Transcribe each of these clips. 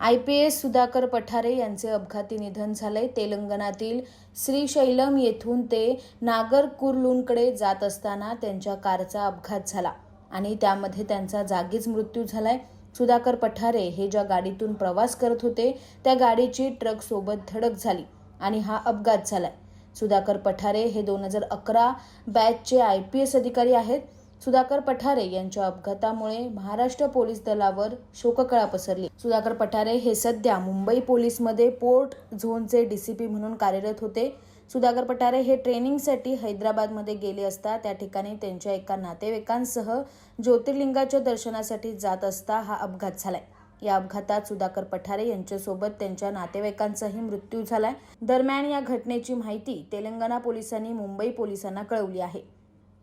I P S Sudhakar Pathare यांचे अपघाती निधन झाले. तेलंगणातील श्रीशैलम येथून ते नागरकुर्लूंकडे जात असताना त्यांच्या कारचा अपघात झाला आणि त्यामध्ये त्यांचा जागीच मृत्यू झालाय. सुधाकर पठारे हे ज्या गाडीतून प्रवास करत होते त्या गाडीची ट्रक सोबत धडक झाली आणि हा अपघात झालाय. सुधाकर पठारे हे दोन हजार अकरा बॅचचे आय पी एस अधिकारी आहेत. सुधाकर पठारे यांच्या अपघातामुळे महाराष्ट्र पोलीस दलावर शोककळा पसरली. सुधाकर पठारे हे सध्या मुंबई पोलीसमध्ये पोर्ट झोनचे डीसीपी म्हणून कार्यरत होते. सुधाकर पठारे हे ट्रेनिंगसाठी हैदराबादमध्ये गेले असता त्या ठिकाणी त्यांच्या एका नातेवाईकांसह ज्योतिर्लिंगाच्या दर्शनासाठी जात असता हा अपघात झालाय. या अपघातात सुधाकर पठारे यांच्यासोबत त्यांच्या नातेवाईकांचाही मृत्यू झालाय. दरम्यान या घटनेची माहिती तेलंगणा पोलिसांनी मुंबई पोलिसांना कळवली आहे.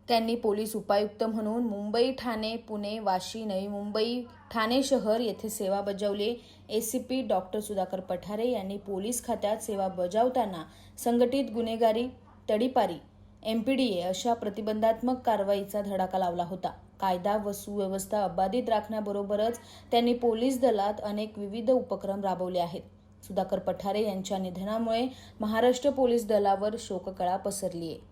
त्यांनी पोलीस उपायुक्त म्हणून मुंबई ठाणे पुणे वाशी नवी मुंबई ठाणे शहर येथे सेवा बजावली. पी डॉक्टर सुधाकर पठारे यांनी पोलीस खात्यात सेवा बजावताना संघटित गुन्हेगारी तडीपारी एमपीडीए अशा प्रतिबंधात्मक कारवाईचा धडाका लावला होता. कायदा व सुव्यवस्था अबाधित राखण्याबरोबरच त्यांनी पोलीस दलात अनेक विविध उपक्रम राबवले आहेत. सुधाकर पठारे यांच्या निधनामुळे महाराष्ट्र पोलीस दलावर शोककळा पसरली आहे